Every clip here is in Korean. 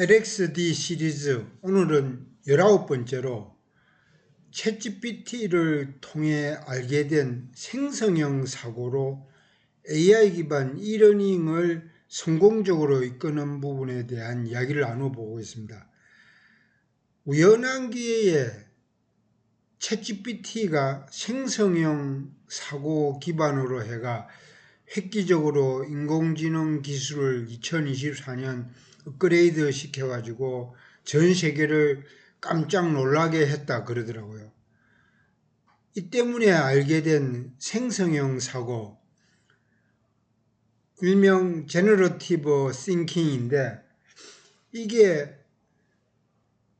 LXD 시리즈 오늘은 19번째로 챗GPT를 통해 알게 된 생성형 사고로 AI 기반 이러닝을 성공적으로 이끄는 부분에 대한 이야기를 나눠보고 있습니다. 우연한 기회에 챗GPT가 생성형 사고 기반으로 해가 획기적으로 인공지능 기술을 2024년 업그레이드 시켜가지고 전 세계를 깜짝 놀라게 했다 그러더라고요. 이 때문에 알게 된 생성형 사고, 일명 제너러티브 싱킹인데 이게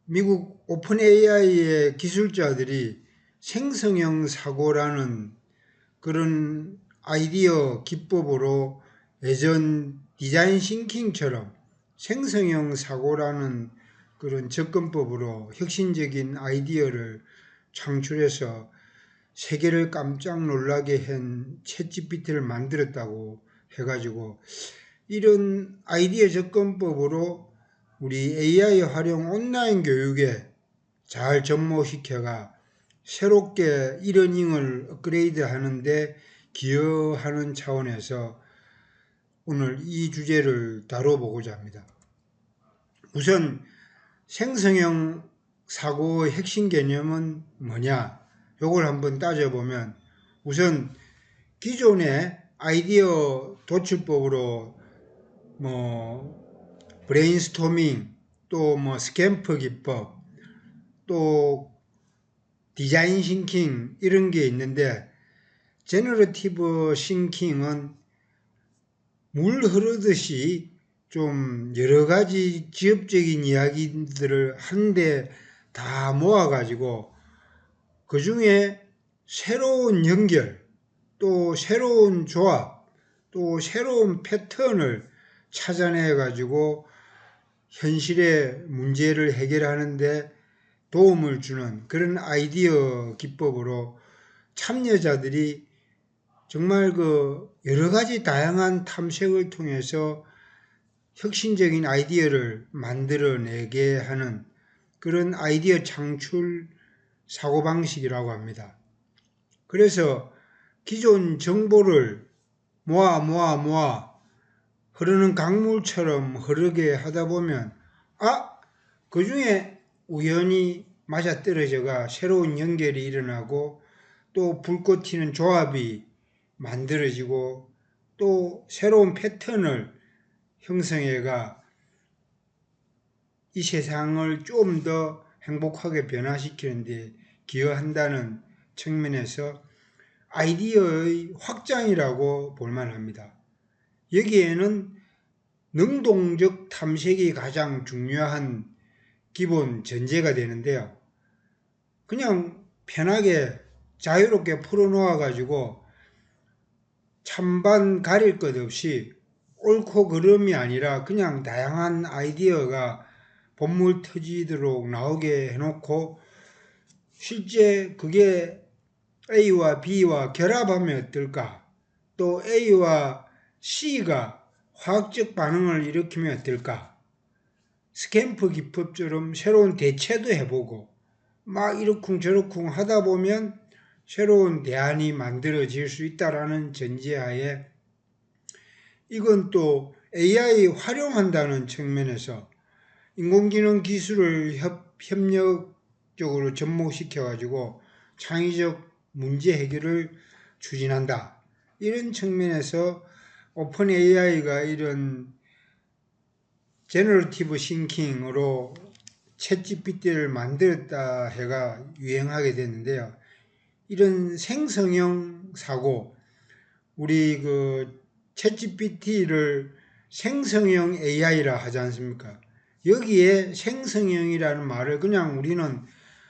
미국 오픈 AI의 기술자들이 생성형 사고라는 그런 아이디어 기법으로 예전 디자인 싱킹처럼 생성형 사고라는 그런 접근법으로 혁신적인 아이디어를 창출해서 세계를 깜짝 놀라게 한 챗GPT를 만들었다고 해가지고 이런 아이디어 접근법으로 우리 AI 활용 온라인 교육에 잘 접목시켜가 새롭게 이러닝을 업그레이드 하는데 기여하는 차원에서 오늘 이 주제를 다뤄보고자 합니다. 우선 생성형 사고의 핵심 개념은 뭐냐? 요걸 한번 따져보면 우선 기존의 아이디어 도출법으로 뭐 브레인스토밍 또 뭐 스캠프 기법 또 디자인 싱킹 이런 게 있는데 제너러티브 싱킹은 물 흐르듯이 좀 여러 가지 지엽적인 이야기들을 한데 다 모아가지고 그 중에 새로운 연결, 또 새로운 조합, 또 새로운 패턴을 찾아내가지고 현실의 문제를 해결하는데 도움을 주는 그런 아이디어 기법으로 참여자들이 정말 그 여러 가지 다양한 탐색을 통해서 혁신적인 아이디어를 만들어내게 하는 그런 아이디어 창출 사고방식이라고 합니다. 그래서 기존 정보를 모아 모아 모아 흐르는 강물처럼 흐르게 하다 보면 아! 그 중에 우연히 맞아떨어져가 새로운 연결이 일어나고 또 불꽃 튀는 조합이 만들어지고 또 새로운 패턴을 형성해가 이 세상을 좀 더 행복하게 변화시키는데 기여한다는 측면에서 아이디어의 확장이라고 볼만합니다. 여기에는 능동적 탐색이 가장 중요한 기본 전제가 되는데요. 그냥 편하게 자유롭게 풀어놓아 가지고 찬반 가릴 것 없이 옳고 그름이 아니라 그냥 다양한 아이디어가 본물 터지도록 나오게 해놓고 실제 그게 A와 B와 결합하면 어떨까? 또 A와 C가 화학적 반응을 일으키면 어떨까? 스캠프 기법처럼 새로운 대체도 해보고 막 이러쿵저러쿵 하다 보면 새로운 대안이 만들어질 수 있다라는 전제하에 이건 또 AI 활용한다는 측면에서 인공지능 기술을 협, 협력적으로 접목시켜 가지고 창의적 문제 해결을 추진한다. 이런 측면에서 오픈 AI가 이런 제너러티브 싱킹으로 챗 GPT를 만들었다 해가 유행하게 됐는데요. 이런 생성형 사고, 우리 그 챗GPT를 생성형 AI라 하지 않습니까? 여기에 생성형이라는 말을 그냥 우리는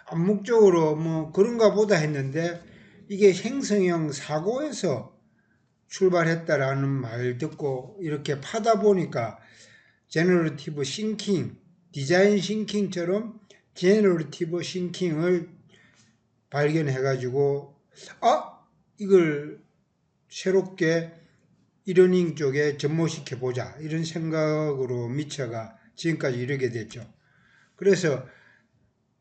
암묵적으로 뭐 그런가 보다 했는데 이게 생성형 사고에서 출발했다라는 말 듣고 이렇게 파다 보니까 제너러티브 싱킹, 디자인 싱킹처럼 제너러티브 싱킹을 발견해가지고 아 이걸 새롭게 이러닝 쪽에 접목시켜 보자 이런 생각으로 미쳐가 지금까지 이르게 됐죠. 그래서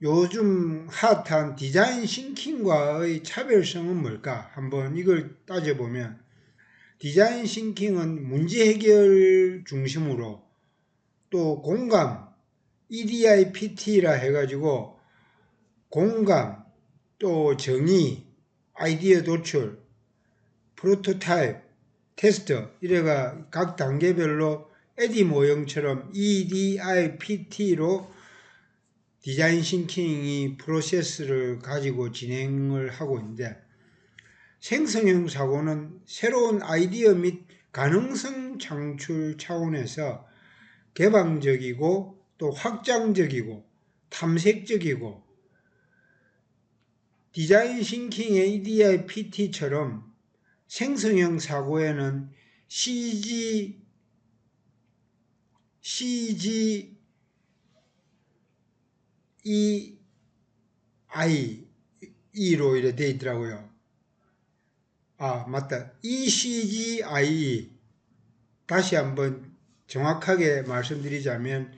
요즘 핫한 디자인 싱킹과의 차별성은 뭘까? 한번 이걸 따져보면 디자인 싱킹은 문제 해결 중심으로 또 공감, EDI PT라 해가지고 공감, 또 정의, 아이디어 도출, 프로토타입, 테스트 이래가 각 단계별로 에디 모형처럼 EDI PT로 디자인 싱킹이 프로세스를 가지고 진행을 하고 있는데 생성형 사고는 새로운 아이디어 및 가능성 창출 차원에서 개방적이고 또 확장적이고 탐색적이고 디자인 싱킹의 EDI PT처럼 생성형 사고에는 CG CG E I E로 이렇게 돼 있더라고요. 아, 맞다. ECGI 다시 한번 정확하게 말씀드리자면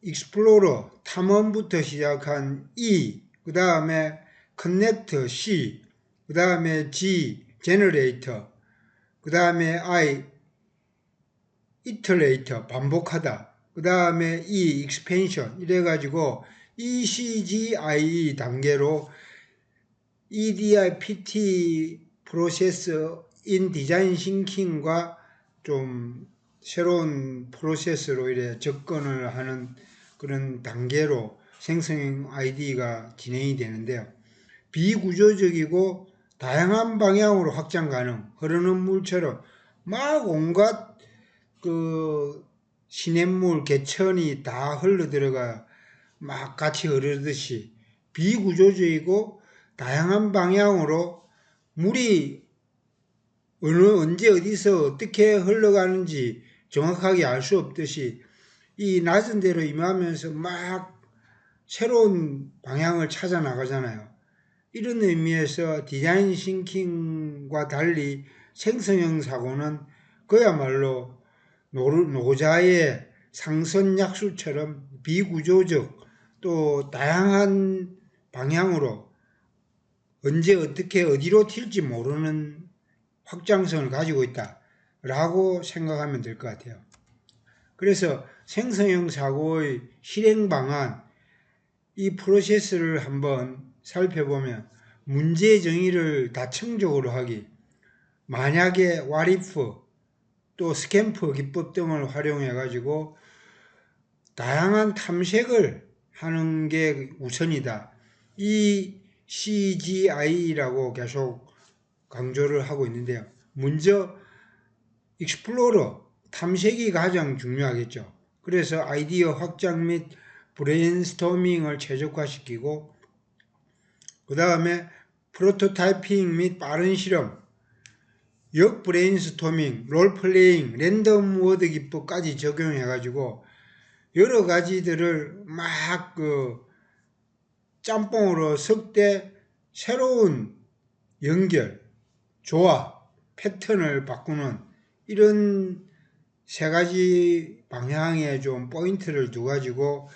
익스플로러 탐험부터 시작한 E 그 다음에 커넥터 C 그 다음에 G 제너레이터 그 다음에 I 이터레이터 반복하다 그 다음에 E 익스펜션 이래가지고 ECGI 단계로 EDI PT 프로세스 인 디자인 싱킹과 좀 새로운 프로세스로 이래 접근을 하는 그런 단계로 생성 아이디가 진행이 되는데요. 비구조적이고 다양한 방향으로 확장 가능, 흐르는 물처럼 막 온갖 그 시냇물, 개천이 다 흘러 들어가 막 같이 흐르듯이 비구조적이고 다양한 방향으로 물이 어느 언제 어디서 어떻게 흘러가는지 정확하게 알 수 없듯이 이 낮은 데로 임하면서 막 새로운 방향을 찾아 나가잖아요. 이런 의미에서 디자인 싱킹과 달리 생성형 사고는 그야말로 노자의 상선약수처럼 비구조적 또 다양한 방향으로 언제 어떻게 어디로 튈지 모르는 확장성을 가지고 있다라고 생각하면 될 것 같아요. 그래서 생성형 사고의 실행 방안 이 프로세스를 한번 살펴보면 문제 정의를 다층적으로 하기 만약에 와리프 또 스캠프 기법 등을 활용해 가지고 다양한 탐색을 하는 게 우선이다. 이 CGI라고 계속 강조를 하고 있는데요. 먼저 익스플로러 탐색이 가장 중요하겠죠. 그래서 아이디어 확장 및 브레인스토밍을 최적화시키고 그 다음에 프로토타이핑 및 빠른 실험, 역 브레인스토밍, 롤플레잉, 랜덤 워드 기법까지 적용해가지고 여러 가지들을 막 그 짬뽕으로 섞되 새로운 연결, 조합, 패턴을 바꾸는 이런 세 가지 방향에 좀 포인트를 두 가지고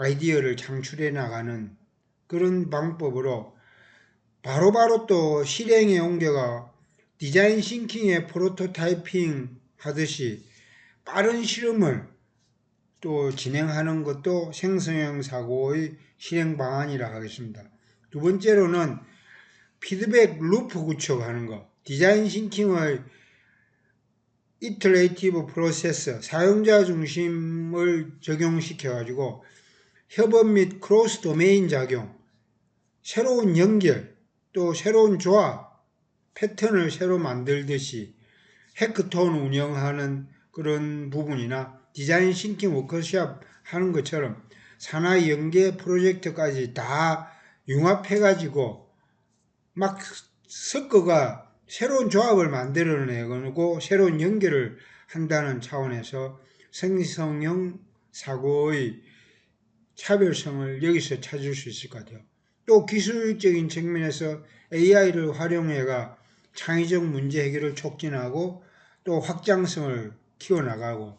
아이디어를 창출해 나가는 그런 방법으로 바로 바로 또 실행에 옮겨가 디자인 싱킹의 프로토타이핑 하듯이 빠른 실험을 또 진행하는 것도 생성형 사고의 실행 방안이라 하겠습니다. 두 번째로는 피드백 루프 구축하는 것, 디자인 싱킹의 이터레이티브 프로세스, 사용자 중심을 적용시켜 가지고 협업 및 크로스 도메인 작용, 새로운 연결, 또 새로운 조합, 패턴을 새로 만들듯이 해크톤 운영하는 그런 부분이나 디자인 싱킹 워크숍 하는 것처럼 산하 연계 프로젝트까지 다 융합해가지고 막 섞어가 새로운 조합을 만들어내고 새로운 연결을 한다는 차원에서 생성형 사고의 차별성을 여기서 찾을 수 있을 것 같아요. 또 기술적인 측면에서 AI를 활용해가 창의적 문제 해결을 촉진하고 또 확장성을 키워나가고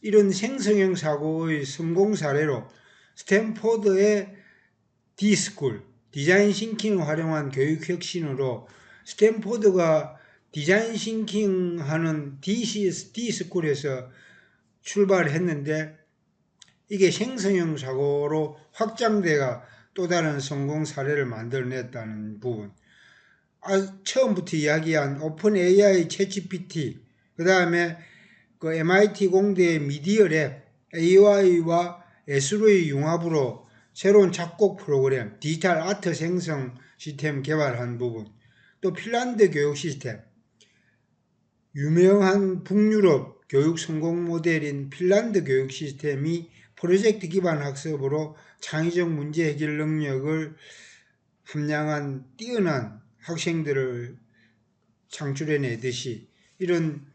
이런 생성형 사고의 성공 사례로 스탠포드의 디스쿨, 디자인 싱킹을 활용한 교육 혁신으로 스탠포드가 디자인 싱킹 하는 DC, D스쿨에서 출발했는데 이게 생성형 사고로 확장돼가 또 다른 성공 사례를 만들어냈다는 부분. 아, 처음부터 이야기한 오픈 AI 채GPT, 그 다음에 그 MIT 공대의 미디어 랩, AI와 예술의 융합으로 새로운 작곡 프로그램, 디지털 아트 생성 시스템 개발한 부분, 또 핀란드 교육 시스템, 유명한 북유럽 교육 성공 모델인 핀란드 교육 시스템이 프로젝트 기반 학습으로 창의적 문제 해결 능력을 함량한 뛰어난 학생들을 창출해내듯이 이런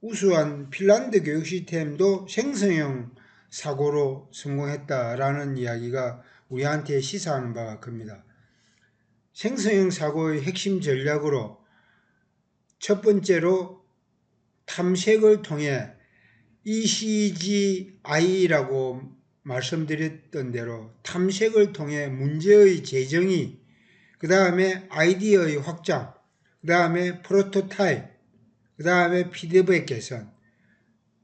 우수한 핀란드 교육 시스템도 생성형 사고로 성공했다라는 이야기가 우리한테 시사하는 바가 큽니다. 생성형 사고의 핵심 전략으로 첫 번째로 탐색을 통해 ECGI라고 말씀드렸던 대로 탐색을 통해 문제의 재정의, 그 다음에 아이디어의 확장, 그 다음에 프로토타입, 그 다음에 피드백 개선,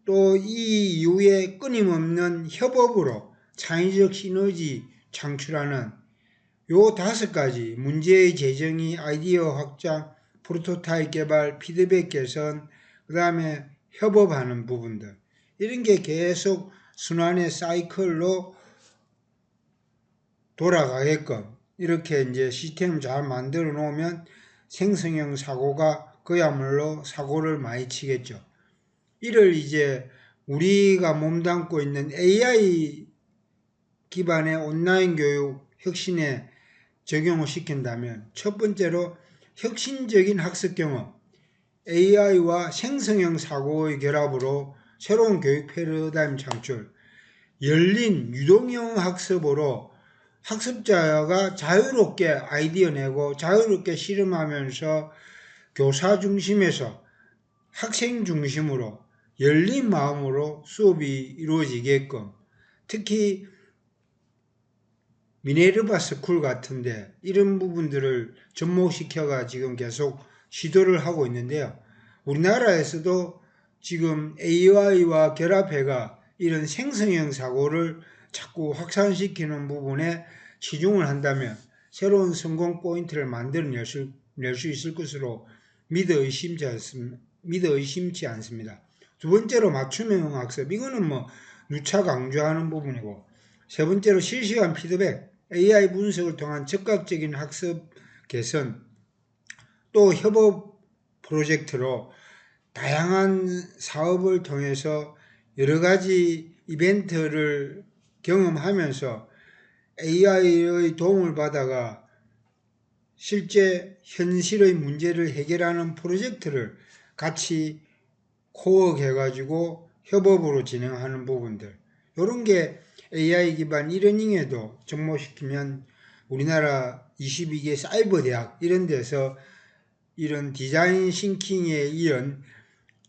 또 이 이후에 끊임없는 협업으로 창의적 시너지 창출하는 요 다섯 가지 문제의 재정의, 아이디어 확장, 프로토타입 개발, 피드백 개선, 그 다음에 협업하는 부분들 이런 게 계속 순환의 사이클로 돌아가게끔 이렇게 이제 시스템을 잘 만들어 놓으면 생성형 사고가 그야말로 사고를 많이 치겠죠. 이를 이제 우리가 몸담고 있는 AI 기반의 온라인 교육 혁신에 적용을 시킨다면 첫 번째로 혁신적인 학습 경험, AI와 생성형 사고의 결합으로 새로운 교육 패러다임 창출, 열린 유동형 학습으로 학습자가 자유롭게 아이디어 내고 자유롭게 실험하면서 교사 중심에서 학생 중심으로 열린 마음으로 수업이 이루어지게끔 특히 미네르바 스쿨 같은데 이런 부분들을 접목시켜가 지금 계속 시도를 하고 있는데요. 우리나라에서도 지금 AI와 결합해가 이런 생성형 사고를 자꾸 확산시키는 부분에 치중을 한다면 새로운 성공 포인트를 만들어낼 수, 낼수 있을 것으로 믿어 의심치, 않습, 믿어 의심치 않습니다. 두 번째로 맞춤형 학습. 이거는 뭐 누차 강조하는 부분이고 세 번째로 실시간 피드백, AI 분석을 통한 즉각적인 학습 개선, 또 협업 프로젝트로 다양한 사업을 통해서 여러 가지 이벤트를 경험하면서 AI의 도움을 받아가 실제 현실의 문제를 해결하는 프로젝트를 같이 코어해가지고 협업으로 진행하는 부분들. 이런 게 AI 기반 이러닝에도 접목시키면 우리나라 22개 사이버 대학 이런 데서 이런 디자인 싱킹에 이은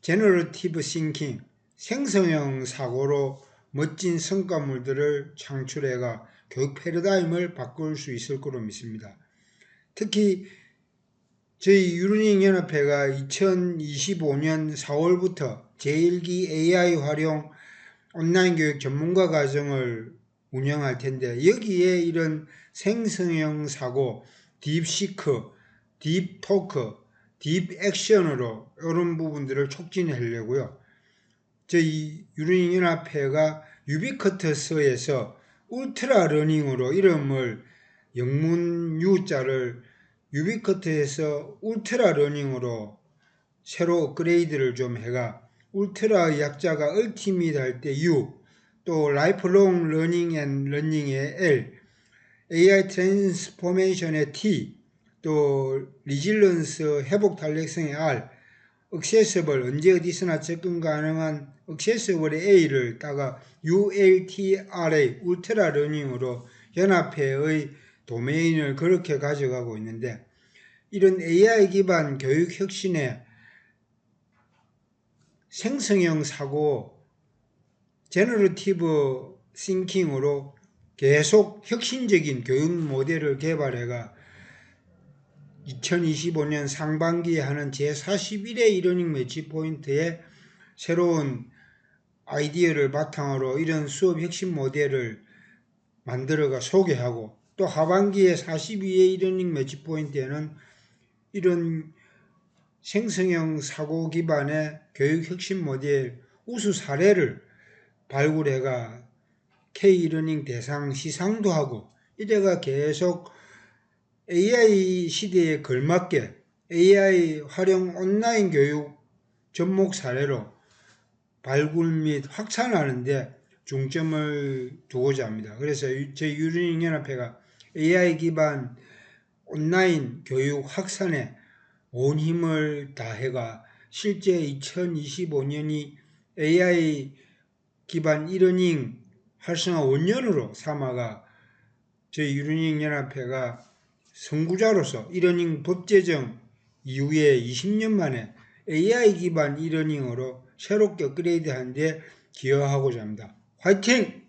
제너러티브 싱킹, 생성형 사고로 멋진 성과물들을 창출해가 교육 패러다임을 바꿀 수 있을 거로 믿습니다. 특히 저희 유르닝 연합회가 2025년 4월부터 제1기 AI 활용 온라인 교육 전문가 과정을 운영할 텐데 여기에 이런 생성형 사고, 딥시크, 딥토크, 딥 액션으로 이런 부분들을 촉진하려고요. 저희 유르닝 연합회가 유비커터스에서 울트라 러닝으로 이름을 영문 U자를 유비커트에서 울트라 러닝으로 새로 업그레이드를 좀 해가 울트라 약자가 얼티밋 할 때 U 또 라이프롱 러닝 앤 러닝의 L AI 트랜스포메이션의 T 또 리질런스 회복 탄력성의 R, 액세서블 언제 어디서나 접근 가능한 액세서블의 A를 따가 ULTRA 울트라 러닝으로 연합회의 도메인을 그렇게 가져가고 있는데 이런 AI 기반 교육 혁신에 생성형 사고 제너러티브 싱킹으로 계속 혁신적인 교육 모델을 개발해가 2025년 상반기에 하는 제41회 이러닝 매치 포인트에 새로운 아이디어를 바탕으로 이런 수업 핵심 모델을 만들어가 소개하고 또 하반기에 42회 이러닝 매치 포인트에는 이런 생성형 사고 기반의 교육 혁신 모델 우수 사례를 발굴해가 K-러닝 대상 시상도 하고 이래가 계속 AI 시대에 걸맞게 AI 활용 온라인 교육 접목 사례로 발굴 및 확산하는데 중점을 두고자 합니다. 그래서 저희 유르닝 연합회가 AI 기반 온라인 교육 확산에 온 힘을 다해가 실제 2025년이 AI 기반 이러닝 활성화 원년으로 삼아가 저희 유르닝 연합회가 선구자로서 이러닝 법 제정 이후에 20년 만에 AI 기반 이러닝으로 새롭게 업그레이드하는데 기여하고자 합니다. 화이팅!